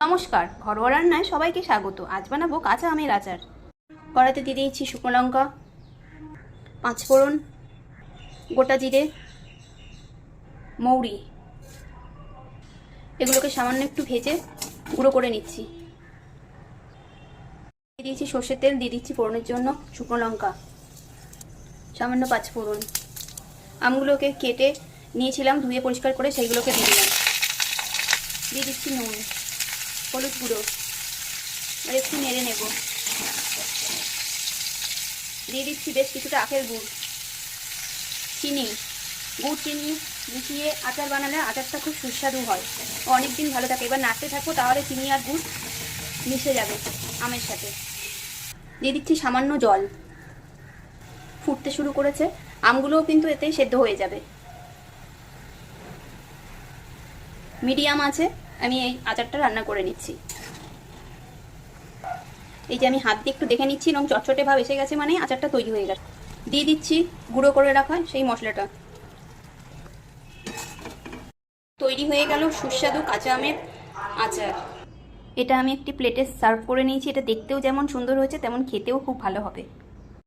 নমস্কার, ঘরোয়া রান্নায় সবাইকে স্বাগত। আজ বানাবো কাঁচা আমের আচার। কড়াতে দিয়ে দিয়েছি শুকনো লঙ্কা, পাঁচ ফোড়ন, গোটা জিরে, মৌরি। এগুলোকে সামান্য একটু ভেজে গুঁড়ো করে নিচ্ছি। দিয়ে দিয়েছি সর্ষের তেল, দিয়ে দিচ্ছি ফোড়নের জন্য শুকনো লঙ্কা। সামান্য পাঁচ ফোড়ন। আমগুলোকে কেটে নিয়েছিলাম, ধুয়ে পরিষ্কার করে সেইগুলোকে দিয়ে দিলাম। দিয়ে দিচ্ছি নুন। হলুদ গুঁড়ো। আর একটু নেড়ে নেব। দিয়ে দিচ্ছি বেশ কিছুটা আখের গুড়। চিনি। গুড় চিনি মিশিয়ে আচার বানালে আচারটা খুব সুস্বাদু হয়। অনেক দিন ভালো থাকে। এবার নাড়তে থাকব তাহলে চিনি আর গুড় মিশে যাবে আমের সাথে। দিয়ে দিচ্ছি সামান্য জল। ফুটতে শুরু করেছে। আমগুলোও কিন্তু এতেই সেদ্ধ হয়ে যাবে। মিডিয়াম আছে। আমি এই আচারটা রান্না করে নিচ্ছি। এই যে আমি হাত দিয়ে একটু দেখে নিচ্ছি এবং চটচটে ভাব এসে গেছে মানে আচারটা তৈরি হয়ে গেছে। দিয়ে দিচ্ছি, গুঁড়ো করে রাখা সেই মশলাটা। তৈরি হয়ে গেল সুস্বাদু কাঁচা আমের আচার। এটা আমি একটি প্লেটে সার্ভ করে নিয়েছি, এটা দেখতেও যেমন সুন্দর হয়েছে, তেমন খেতেও খুব ভালো হবে।